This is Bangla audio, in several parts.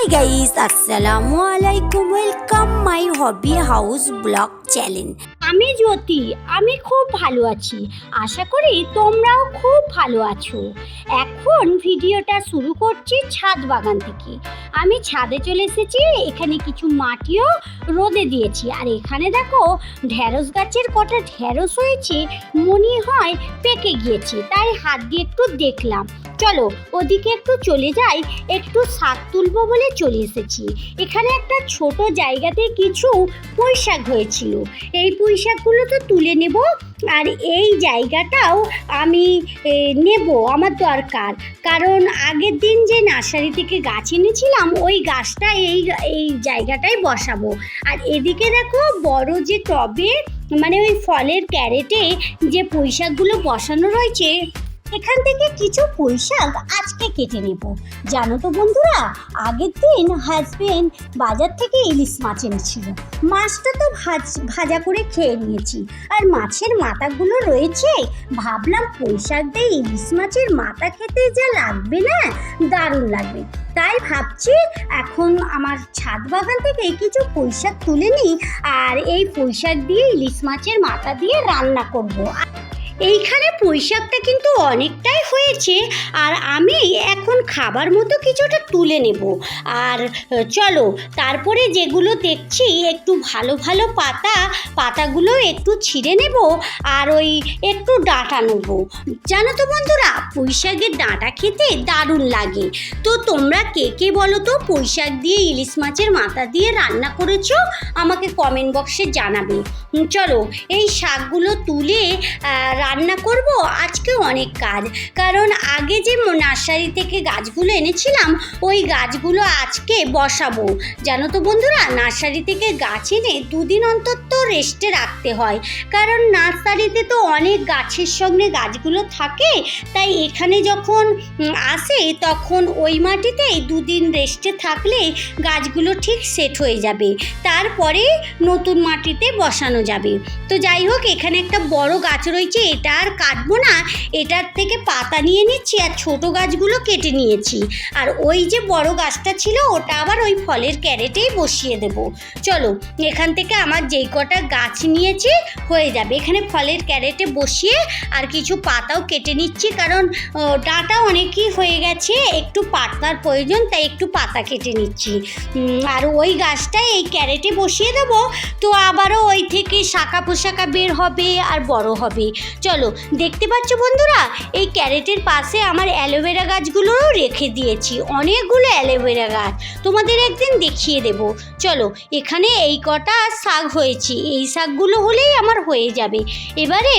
হাই গাইস আসসালামু আলাইকুম welcome my hobby house vlog channel আমি জ্যোতি, আমি খুব ভালো আছি। আশা করি তোমরাও খুব ভালো আছো। এখন ভিডিওটা শুরু করছি ছাদ বাগান থেকে। আমি ছাদে চলে এসেছি, এখানে কিছু মাটিও রোদে দিয়েছি। আর এখানে দেখো ঢ্যাঁড়স গাছের কটা ঢ্যাঁড়স হয়েছে, মনে হয় পেকে গিয়েছে। তাই হাত দিয়ে একটু দেখলাম। চলো, ওদিকে একটু চলে যাই, একটু শাক তুলবো বলে চলে এসেছি। এখানে একটা ছোট জায়গাতে কিছু পুঁই শাক হয়েছিল। এই পুঁই শাকগুলো তো তুলে নেব, আর এই জায়গাটাও আমি নেব আমার দরকার। কারণ আগের দিন যে নার্সারি থেকে গাছ এনেছিলাম, ওই গাছটা এই এই জায়গাটাই বসাবো। আর এদিকে দেখো বড় যে টবে মানে ওই ফলের ক্যারেটে যে পুঁই শাকগুলো বসানো রয়েছে এখান থেকে কিছু পুঁই শাক আজকে কেটে নেব। জানো তো বন্ধুরা, আগের দিন হাজবেন্ড বাজার থেকে ইলিশ মাছ এনেছিল। মাছটা তো ভাজ, ভাজা করে খেয়ে নিয়েছি। আর মাছের মাথাগুলো রয়েছে। ভাবলাম পুঁইশাক দিয়ে ইলিশ মাছের মাথা খেতে যা লাগবে না, দারুণ লাগবে। তাই ভাবছি এখন আমার ছাদ বাগান থেকে কিছু পুঁইশাক তুলে নিই, আর এই পুঁই শাক দিয়ে ইলিশ মাছের মাথা দিয়ে রান্না করব। এইখানে পুঁই শাকটা কিন্তু অনেকটাই হয়েছে, আর আমি এখন খাবার মতো কিছুটা তুলে নেব। আর, চলো, তারপরে যেগুলো দেখছি, একটু ভালো ভালো পাতা, পাতাগুলো একটু ছিঁড়ে নেব, আর ওই একটু ডাঁটা নেব। জানো তো বন্ধুরা পুঁই শাকের ডাঁটা খেতে দারুণ লাগে। তো তোমরা কে কে বলো তো পুঁই শাক দিয়ে ইলিশ মাছের মাথা দিয়ে রান্না করেছ? আমাকে কমেন্ট বক্সে জানাবে। চলো, এই শাকগুলো তুলে রান্না করব আজকে অনেক কাজ। কারণ আগে যে নার্সারি থেকে গাছগুলো এনেছিলাম, ওই গাছগুলো আজকে বসাবো। জানো তো বন্ধুরা, নার্সারি থেকে গাছ এনে দুদিন অন্তর তো রেস্টে রাখতে হয়। কারণ নার্সারিতে তো অনেক গাছের সঙ্গে গাছগুলো থাকে, তাই এখানে যখন আসে তখন ওই মাটিতেই দুদিন রেস্টে থাকলে গাছগুলো ঠিক সেট হয়ে যাবে। তারপরে নতুন মাটিতে বসানো যাবে। তো যাই হোক, এখানে একটা বড় গাছ রয়েছে এটা আর কাটবো না, এটার থেকে পাতা নিয়ে নিচ্ছি আর ছোট গাছগুলো কেটে নিয়েছি। আর ওই যে বড় গাছটা ছিল, ওটা আবার ওই ফলের ক্যারেটেই বসিয়ে দেব। চলো, এখান থেকে আমার যেই কটা গাছ নিয়েছি, হয়ে যাবে। এখানে ফলের ক্যারেটে বসিয়ে আর কিছু পাতাও কেটে নিচ্ছি, কারণ ডাঁটা অনেকই হয়ে গেছে, একটু পাতার প্রয়োজন, তাই একটু পাতা কেটে নিচ্ছি। আর ওই গাছটা এই ক্যারেটে বসিয়ে দেবো, তো আবারও ওই থেকে শাখা পোশাকা বের হবে আর বড় হবে। চলো, দেখতে পাচ্ছ বন্ধুরা? এই ক্যারেটের পাশে আমার অ্যালোভেরা গাছগুলোও রেখে দিয়েছি, অনেকগুলো অ্যালোভেরা গাছ। তোমাদের একদিন দেখিয়ে দেব। চলো, এখানে এই কটা শাক হয়েছে, এই শাকগুলো হলেই আমার হয়ে যাবে। এবারে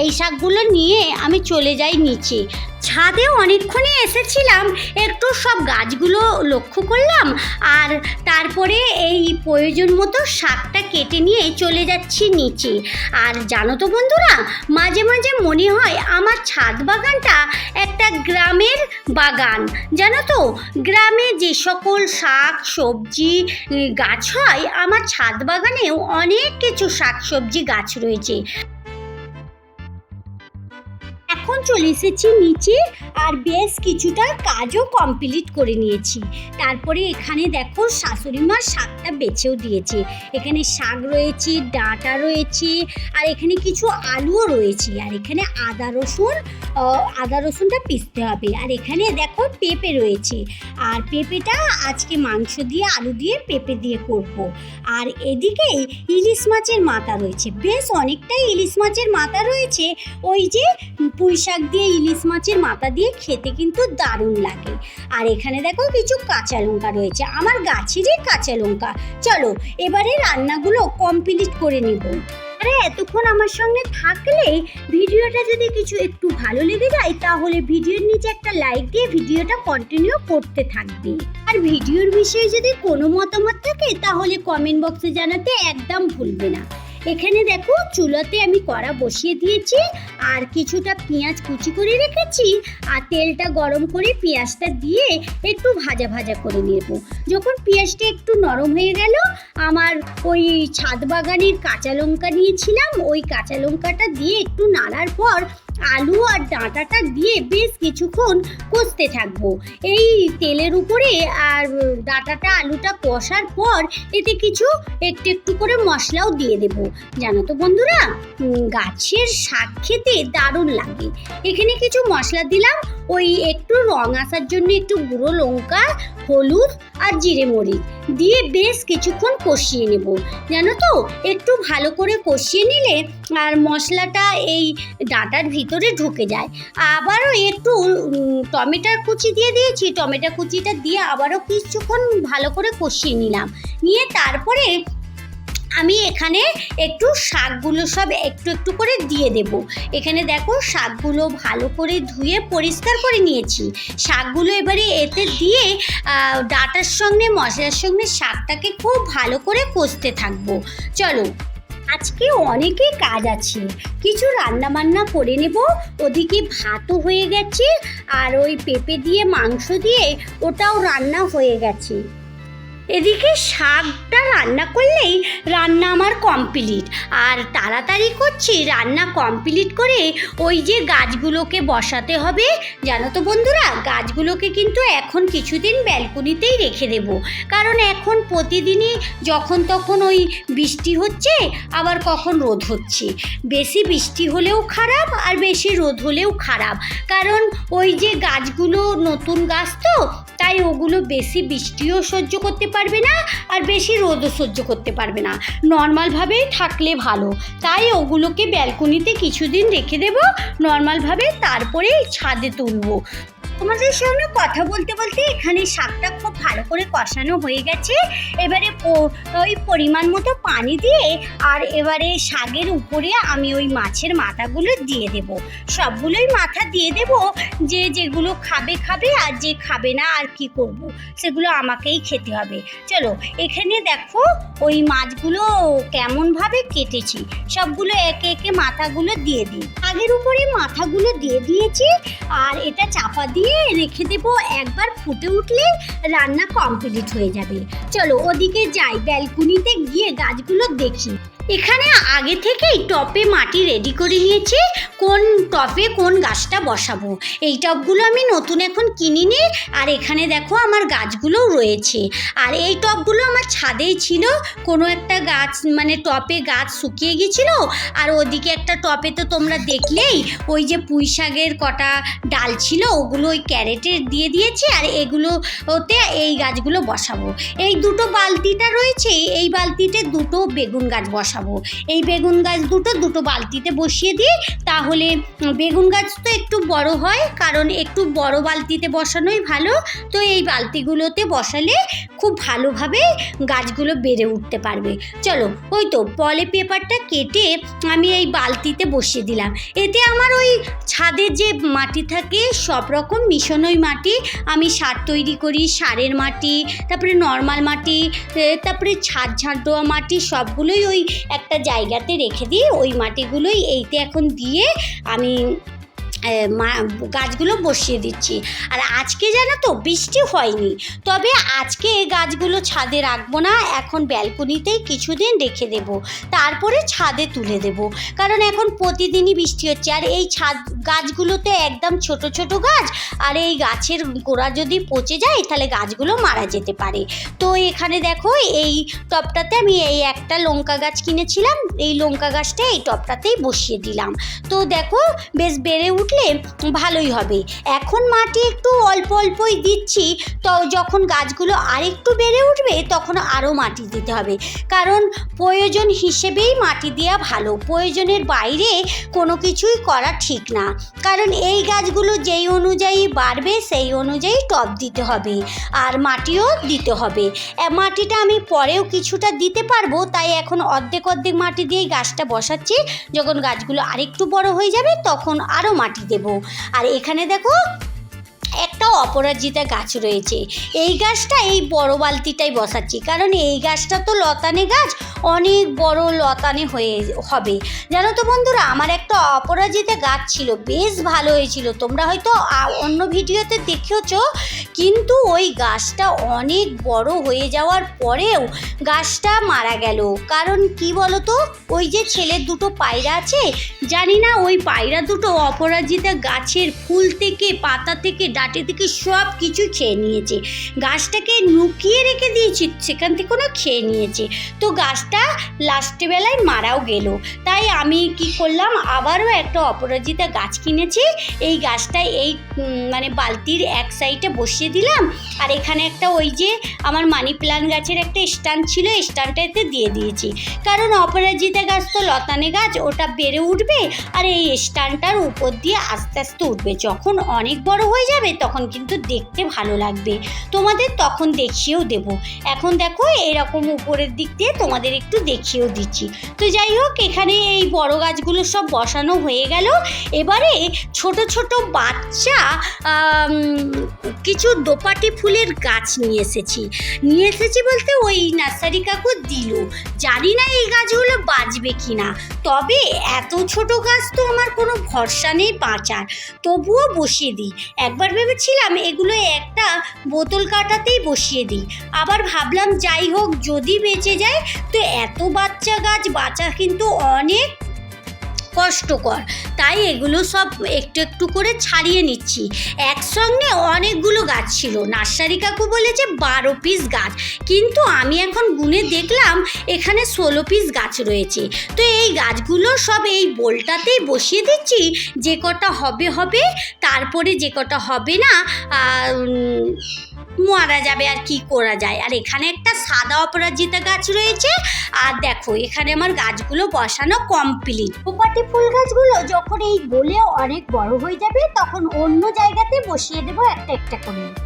এই শাকগুলো নিয়ে আমি চলে যাই নিচে। ছাদে অনেকক্ষণই এসেছিলাম, একটু সব গাছগুলো লক্ষ্য করলাম, আর তারপরে এই প্রয়োজন মতো শাকটা কেটে নিয়ে চলে যাচ্ছি নিচে। আর জানো তো বন্ধুরা, মাঝে মাঝে মনে হয় আমার ছাদ বাগানটা একটা গ্রামের বাগান। জানো তো, গ্রামে যে সকল শাক, সবজি গাছ হয়, আমার ছাদ বাগানেও অনেক কিছু শাক, সবজি, গাছ রয়েছে। চলে এসেছি নিচে আর বেশ কিছুটা কাজও কমপ্লিট করে নিয়েছি। তারপরে এখানে দেখো শাশুড়ি মা শাকটা বেছেও দিয়েছে। এখানে শাক রয়েছে, ডাঁটা রয়েছে আর এখানে কিছু আলুও রয়েছে। আর এখানে আদা রসুন আদা রসুনটা পিসতে হবে। আর এখানে দেখো পেঁপে রয়েছে। আর পেঁপেটা আজকে মাংস দিয়ে, আলু দিয়ে পেঁপে দিয়ে করব। আর এদিকে ইলিশ মাছের মাথা রয়েছে। বেশ অনেকটাই ইলিশ মাছের মাথা রয়েছে। ওই যে পুঁই শাক দিয়ে, ইলিশ মাছের মাথা দিয়ে খেতে কিন্তু দারুণ লাগে। আর এখানে দেখো কিছু কাঁচা লঙ্কা রয়েছে। আমার গাছেরই কাঁচা লঙ্কা। চলো, এবারে রান্নাগুলো কমপ্লিট করে নেব। আরে, এতক্ষণ আমার সঙ্গে থাকলে ভিডিওটা যদি কিছু একটু ভালো লেগে যায়, তাহলে ভিডিওর নিচে একটা লাইক দিয়ে ভিডিওটা কন্টিনিউ করতে থাকবে। আর ভিডিওর বিষয়ে যদি কোনো মতামত থাকে, তাহলে কমেন্ট বক্সে জানাতে একদম ভুলবে না। এখানে দেখো চুলাতে আমি কড়া বসিয়ে দিয়েছি, আর কিছুটা পেঁয়াজ কুচি করে রেখেছি, আর তেলটা গরম করে পেঁয়াজটা দিয়ে একটু ভাজা ভাজা করে নেব। যখন পেঁয়াজটা একটু নরম হয়ে গেল, আমার ওই ছাদ বাগানের কাঁচা লঙ্কা নিয়েছিলাম, ওই কাঁচা লঙ্কাটা দিয়ে একটু নাড়ার পর আলু আর ডাঁটাটা দিয়ে বেশ কিছুক্ষণ কষতে থাকব। এই তেলের উপরে আর ডাঁটাটা, আলুটা কষার পর এতে কিছু একটু একটু করে মশলাও দিয়ে দেবো। জানো তো বন্ধুরা গাছের শাক খেতে দারুণ লাগে। এখানে কিছু মশলা দিলাম ওই একটু রং আসার জন্য একটু গুঁড়ো লঙ্কা, হলুদ আর জিরে মরিচ দিয়ে বেশ কিছুক্ষণ কষিয়ে নেব। জানো তো, একটু ভালো করে কষিয়ে নিলে আর মশলাটা এই ডাঁটার ভিতরে ঢুকে যায়। আবারও একটু টমেটোর কুচি দিয়ে দিয়েছি, টমেটো কুচিটা দিয়ে আবারও কিছুক্ষণ ভালো করে কষিয়ে নিলাম। নিয়ে তারপরে আমি এখানে একটু শাকগুলো সব একটু একটু করে দিয়ে দেব। এখানে দেখো শাকগুলো ভালো করে ধুয়ে পরিষ্কার করে নিয়েছি। শাকগুলো এবারে এতে দিয়ে ডাটার সঙ্গে, মশলার সঙ্গে শাকটাকে খুব ভালো করে কষতে থাকব। চলো, আজকে অনেকই কাজ আছে। কিছু রান্না বান্না করে নেব। ওদিকে ভাতও হয়ে গেছে, আর ওই পেঁপে দিয়ে, মাংস দিয়ে ওটাও রান্না হয়ে গেছে। এদিকে শাকটা রান্না করলেই রান্না আমার কমপ্লিট আর তাড়াতাড়ি করছি রান্না কমপ্লিট করে ওই যে গাছগুলোকে বসাতে হবে। জানো তো বন্ধুরা, গাছগুলোকে কিন্তু এখন কিছুদিন ব্যালকনিতেই রেখে দেব। কারণ এখন প্রতিদিনই যখন তখন ওই বৃষ্টি হচ্ছে, আবার কখন রোদ হচ্ছে। বেশি বৃষ্টি হলেও খারাপ আর বেশি রোদ হলেও খারাপ। কারণ ওই যে গাছগুলো নতুন গাছ তো, তাই ওগুলো বেশি বৃষ্টিও সহ্য করতে পারবে না আর বেশি রোদও সহ্য করতে পারবে না। নর্মালভাবেই থাকলে ভালো। তাই ওগুলোকে ব্যালকনিতে কিছুদিন রেখে দেবো। নর্মালভাবে তারপরে ছাদে তুলবো। তোমাদের সঙ্গে কথা বলতে বলতে এখানে শাকটা খুব ভালো করে কষানো হয়ে গেছে। এবারে ওই পরিমাণ মতো পানি দিয়ে আর এবারে শাকের উপরে আমি ওই মাছের মাথাগুলো দিয়ে দেব। সবগুলোই মাথা দিয়ে দেব যে যেগুলো খাবে খাবে আর যে খাবে না আর কি করব, সেগুলো আমাকেই খেতে হবে। চলো, এখানে দেখো ওই মাছগুলো কেমনভাবে কেটেছি। সবগুলো একে একে মাথাগুলো দিয়ে দিই। আগের উপরে মাথাগুলো দিয়ে দিয়েছি আর এটা চাপা দিয়ে রেখে দেব, একবার ফুটে উঠলে রান্না কমপ্লিট হয়ে যাবে। চলো ওদিকে যাই, ব্যালকনিতে গিয়ে গাছগুলো দেখি। এখানে আগে থেকেই টপে মাটি রেডি করে নিয়েছি, কোন টপে কোন গাছটা বসাবো। এই টপগুলো আমি নতুন এখন কিনিনি, আর এখানে দেখো আমার গাছগুলোও রয়েছে। আর এই টপগুলো আমার ছাদেই ছিল, কোনো একটা গাছ মানে টপে গাছ শুকিয়ে গেছিল, আর ওদিকে একটা টপে তো তোমরা দেখলেই, ওই যে পুঁই শাকের কটা ডাল ছিল, ওগুলো ওই ক্যারেটে দিয়ে দিয়েছে, আর এগুলো ওতে এই গাছগুলো বসাবো। এই দুটো বালতিটা রয়েছে, এই বালতিতে দুটো বেগুন গাছ বসাবো। এই বেগুন গাছ দুটো দুটো বালতিতে বসিয়ে দিই তাহলে বেগুন গাছ তো একটু বড় হয়, কারণ একটু বড় বালতিতে বসানোই ভালো। তো এই বালতিগুলোতে বসালে খুব ভালোভাবে গাছগুলো বেড়ে উঠতে পারবে। চলো, ওই তো পলে পেপারটা কেটে আমি এই বালতিতে বসিয়ে দিলাম। এতে আমার ওই ছাদের যে মাটি থাকে, সব রকম মিশনই মাটি। আমি সার তৈরি করি, সারের মাটি, তারপরে নর্মাল মাটি তারপরে ছাদ ঝাড় দেওয়া মাটি, সবগুলোই ওই একটা জায়গাতে রেখে দিই ওই মাটিগুলোই এইতে এখন দিয়ে আমি গাছগুলো বসিয়ে দিচ্ছি। আর আজকে জানো তো বৃষ্টি হয়নি। তবে আজকে এই গাছগুলো ছাদে রাখব না, এখন ব্যালকনিতেই কিছুদিন রেখে দেব। তারপরে ছাদে তুলে দেব। কারণ এখন প্রতিদিনই বৃষ্টি হচ্ছে। আর এই ছাদ, গাছগুলোতে একদম ছোট ছোট গাছ, আর এই গাছের গোড়া যদি পচে যায়, তাহলে গাছগুলো মারা যেতে পারে। তো এখানে দেখো, এই টবটাতে আমি এই একটা লঙ্কা গাছ কিনেছিলাম। এই লঙ্কা গাছটা এই টবটাতেই বসিয়ে দিলাম। তো দেখো, বেশ বেড়ে উঠলে ভালোই হবে। এখন মাটি একটু অল্প অল্পই দিচ্ছি, তো যখন গাছগুলো আরেকটু বেড়ে উঠবে তখন আরও মাটি দিতে হবে। কারণ প্রয়োজন হিসেবেই মাটি দেওয়া ভালো, প্রয়োজনের বাইরে কোনো কিছুই করা ঠিক না। কারণ এই গাছগুলো যেই অনুযায়ী বাড়বে সেই অনুযায়ী টব দিতে হবে আর মাটিও দিতে হবে। মাটিটা আমি পরেও কিছুটা দিতে পারব, তাই এখন অর্ধেক অর্ধেক মাটি দিয়েই গাছটা বসাচ্ছি। যখন গাছগুলো আরেকটু বড় হয়ে যাবে তখন আরও মাটি দেব। আর এখানে দেখো অপরাজিতা গাছ রয়েছে। এই গাছটা এই বড় বালতিটাই বসাচ্ছি। কারণ এই গাছটা তো লতানে গাছ, অনেক বড় লতানে হয়ে হবে। জানো তো বন্ধুরা, আমার একটা অপরাজিতা গাছ ছিল, বেশ ভালো হয়েছিল। তোমরা হয়তো অন্য ভিডিওতে দেখেওছ, কিন্তু ওই গাছটা অনেক বড় হয়ে যাওয়ার পরেও গাছটা মারা গেল। কারণ কি তো ওই যে ছেলের দুটো পায়রা আছে, জানি না ওই পায়রা দুটো অপরাজিতা গাছের ফুল থেকে, পাতা থেকে, ডাঁটে থেকে সব কিছু খেয়ে নিয়েছে। গাছটাকে লুকিয়ে রেখে দিয়েছি, সেখান থেকে কোনো খেয়ে নিয়েছে। তো গাছটা লাস্টে বেলায় মারাও গেল। তাই আমি কি করলাম, আবারও একটা অপরাজিতা গাছ কিনেছি। এই গাছটা এই মানে বালতির এক সাইডে বসিয়ে দিলাম। আর এখানে একটা ওই যে আমার মানি প্লান্ট গাছের একটা স্ট্যান্ড ছিল স্ট্যান্ডটাতে দিয়ে দিয়েছি। কারণ অপরাজিতা গাছ তো লতানে গাছ, ওটা বেড়ে উঠবে। আর এই স্ট্যান্ডটার উপর দিয়ে আস্তে আস্তে উঠবে। যখন অনেক বড় হয়ে যাবে, তখন কিন্তু দেখতে ভালো লাগবে। তোমাদের তখন দেখিয়েও দেব। এখন দেখো এরকম উপরের দিক দিয়ে তোমাদের একটু দেখিয়েও দিচ্ছি। তো যাই হোক, এখানে এই বড় গাছগুলো সব বসানো হয়ে গেল। এবারে ছোট ছোট বাচ্চা কিছু দোপাটি ফুলের গাছ নিয়ে এসেছি। নিয়ে এসেছি বলতে ওই নার্সারি কাকু দিল। জানি না এই গাছগুলো বাঁচবে কি না তবে এত ছোট গাছ তো আমার কোনো ভরসা নেই বাঁচার। তবুও বসিয়ে দিই। একবার ভেবেছিলাম এগুলো একটা বোতল কাটাতেই বসিয়ে দিই। আবার ভাবলাম যাই হোক যদি বেঁচে যায়, তো এত বাচ্চা গাছ বাঁচা কিন্তু অনেক কষ্টকর। তাই এগুলো সব একটু একটু করে ছাড়িয়ে নিচ্ছি। একসঙ্গে অনেকগুলো গাছ ছিল। নার্সারি কাকু বলেছে বারো পিস গাছ। কিন্তু আমি এখন গুনে দেখলাম এখানে ষোলো পিস গাছ রয়েছে। তো এই গাছগুলো সব এই বোলটাতেই বসিয়ে দিচ্ছি। যে কটা হবে হবে, তারপরে যে কটা হবে না মারা যাবে আর কি করা যায়। আর এখানে একটা সাদা অপরাজিতা গাছ রয়েছে। আর দেখো, এখানে আমার গাছগুলো বসানো কমপ্লিট পোপাটি ফুল গাছগুলো যখন এই গোলে অনেক বড় হয়ে যাবে, তখন অন্য জায়গাতে বসিয়ে দেবো একটা একটা করে।